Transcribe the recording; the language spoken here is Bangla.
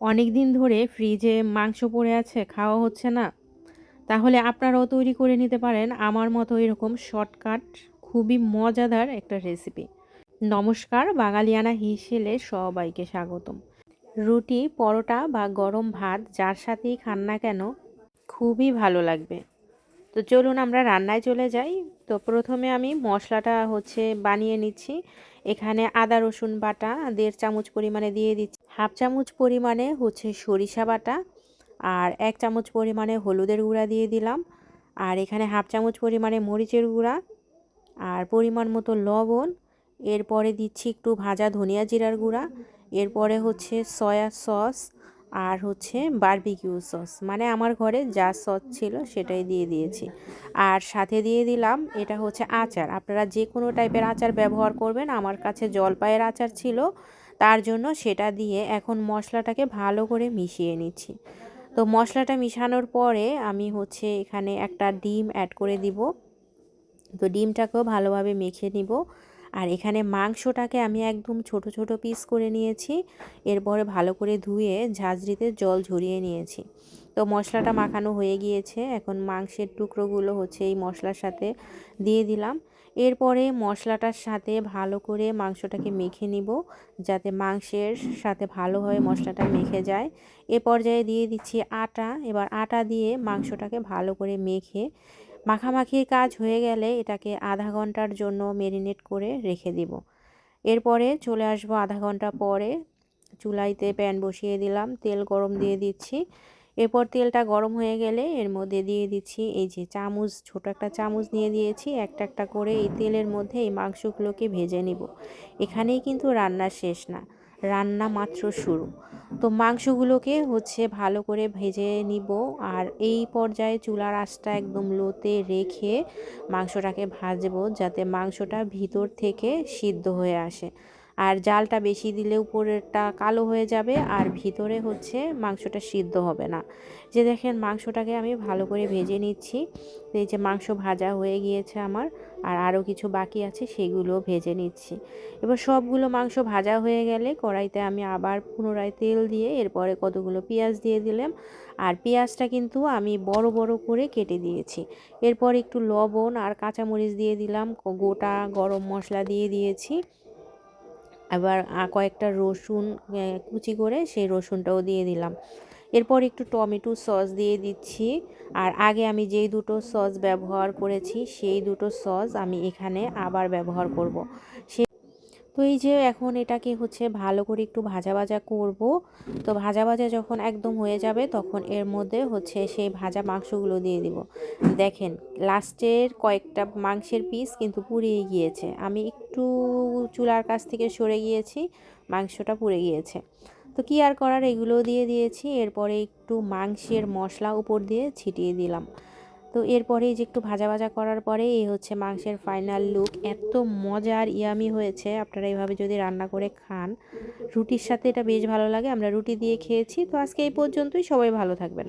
অনেক দিন ধরে ফ্রিজে মাংস পড়ে আছে, খাওয়া হচ্ছে না। তাহলে আপনারাও তৈরি করে নিতে পারেন। আমার মতো এরকম শর্টকাট, খুবই মজাদার একটা রেসিপি নমস্কার, বাঙালিয়ানা হিসেলে সবাইকে স্বাগতম। রুটি, পরোটা বা গরম ভাত যার সাথেই খান না কেন, খুবই ভালো লাগবে। তো চলুন আমরা রান্নায় চলে যাই। তো প্রথমে আমি মশলাটা হচ্ছে বানিয়ে নিচ্ছি। এখানে আদা, রসুন বাটা, দেড় চামচ পরিমাণে দিয়ে দিচ্ছি। হাফ চামচ পরিমাণে হচ্ছে সরিষা বাটা আর এক চামচ পরিমাণে হলুদের গুঁড়া দিয়ে দিলাম। আর এখানে হাফ চামচ পরিমাণে মরিচের গুঁড়া আর পরিমাণ মতো লবণ। এরপরে দিচ্ছি একটু ভাজা ধনিয়া জিরার গুঁড়া। এরপরে হচ্ছে সয়া সস আর হচ্ছে বারবিকিউ সস। মানে আমার ঘরে যা সস ছিল সেটাই দিয়ে দিয়েছি। আর সাথে দিয়ে দিলাম এটা হচ্ছে আচার। আপনারা যে কোনো টাইপের আচার ব্যবহার করবেন। আমার কাছে জলপাইয়ের আচার ছিল। তার জন্য সেটা দিয়ে এখন মশলাটাকে ভালো করে মিশিয়ে নিচ্ছি। তো মশলাটা মিশানোর পরে আমি হচ্ছে এখানে একটা ডিম অ্যাড করে দিব। তো ডিমটাকেও ভালোভাবে মেখে নিব। আর এখানে মাংসটাকে আমি একদম ছোট ছোট পিস করে নিয়েছি। এরপরে ভালো করে ধুয়ে ঝাঁঝরিতে জল ঝরিয়ে নিয়েছি। তো মশলাটা মাখানো হয়ে গিয়েছে। এখন মাংসের টুকরোগুলো হচ্ছে এই মশলার সাথে দিয়ে দিলাম। এরপরে মশলাটার সাথে ভালো করে মাংসটাকে মেখে নিব, যাতে মাংসের সাথে ভালোভাবে মশলাটা মেখে যায়। এ পর্যায়ে দিয়ে দিচ্ছি আটা, এবার আটা দিয়ে মাংসটাকে ভালো করে মেখে, মাখামাখির কাজ হয়ে গেলে এটাকে আধা ঘণ্টার জন্য মেরিনেট করে রেখে দিব। এরপরে চলে আসব আধা ঘণ্টা পরে, চুলাইতে প্যান বসিয়ে দিলাম, তেল গরম দিয়ে দিচ্ছি। এরপর তেলটা গরম হয়ে গেলে এর মধ্যে দিয়ে দিচ্ছি এই যে চামচ, ছোট একটা চামচ নিয়ে দিয়েছি। একটা একটা করে এই তেলের মধ্যে এই মাংসগুলোকে ভেজে নিব। এখানেই কিন্তু রান্না শেষ না, রান্না মাত্র শুরু। তো মাংসগুলোকে হচ্ছে ভালো করে ভেজে নিব আর এই পর্যায়ে চুলার আঁচটা একদম লোতে রেখে মাংসটাকে ভাজবো যাতে মাংসটা ভিতর থেকে সিদ্ধ হয়ে আসে। আর জালটা বেশি দিলে উপরেরটা কালো হয়ে যাবে আর ভিতরে হচ্ছে মাংসটা সিদ্ধ হবে না। যে দেখেন মাংসটাকে আমি ভালো করে ভেজে নিচ্ছি। এই যে মাংস ভাজা হয়ে গিয়েছে আমার আর আরও কিছু বাকি আছে সেগুলো ভেজে নিচ্ছি। এবার সবগুলো মাংস ভাজা হয়ে গেলে কড়াইতে আমি আবার পুনরায় তেল দিয়ে এরপরে কতগুলো পেঁয়াজ দিয়ে দিলাম আর পেঁয়াজটা কিন্তু আমি বড় বড় করে কেটে দিয়েছি। এরপর একটু লবণ আর কাঁচামরিচ দিয়ে দিলাম, গোটা গরম মশলা দিয়ে দিয়েছি। আবার কয়েকটা রসুন কুচি করে সেই রসুনটাও দিয়ে দিলাম এরপর একটু টমেটো সস দিয়ে দিচ্ছি আর আগে আমি যেই দুটো সস ব্যবহার করেছি, সেই দুটো সস আমি এখানে আবার ব্যবহার করব। সে তো এই যে এখন এটাকে হচ্ছে ভালো করে একটু ভাজা ভাজা করব। তো ভাজা ভাজা যখন একদম হয়ে যাবে তখন এর মধ্যে হচ্ছে সেই ভাজা মাংসগুলো দিয়ে দিব। দেখেন, লাস্টের কয়েকটা মাংসের পিস কিন্তু পুড়িয়ে গিয়েছে। আমি একটু চুলার কাছ থেকে সরে গিয়েছি, মাংসটা পুড়ে গিয়েছে। তো কি আর করার? এগুলো দিয়ে দিয়েছি। এরপরে একটু মাংসের মশলা উপর দিয়ে ছিটিয়ে দিলাম। তো এরপরে যে একটু ভাজা ভাজা করার পরে এই হচ্ছে মাংসের ফাইনাল লুক এত মজার ইয়ামি হয়েছে। আপনারা এইভাবে যদি রান্না করে খান, রুটির সাথে এটা বেশ ভালো লাগে। আমরা রুটি দিয়ে খেয়েছি। তো আজকে এই পর্যন্তই। সবাই ভালো থাকবেন।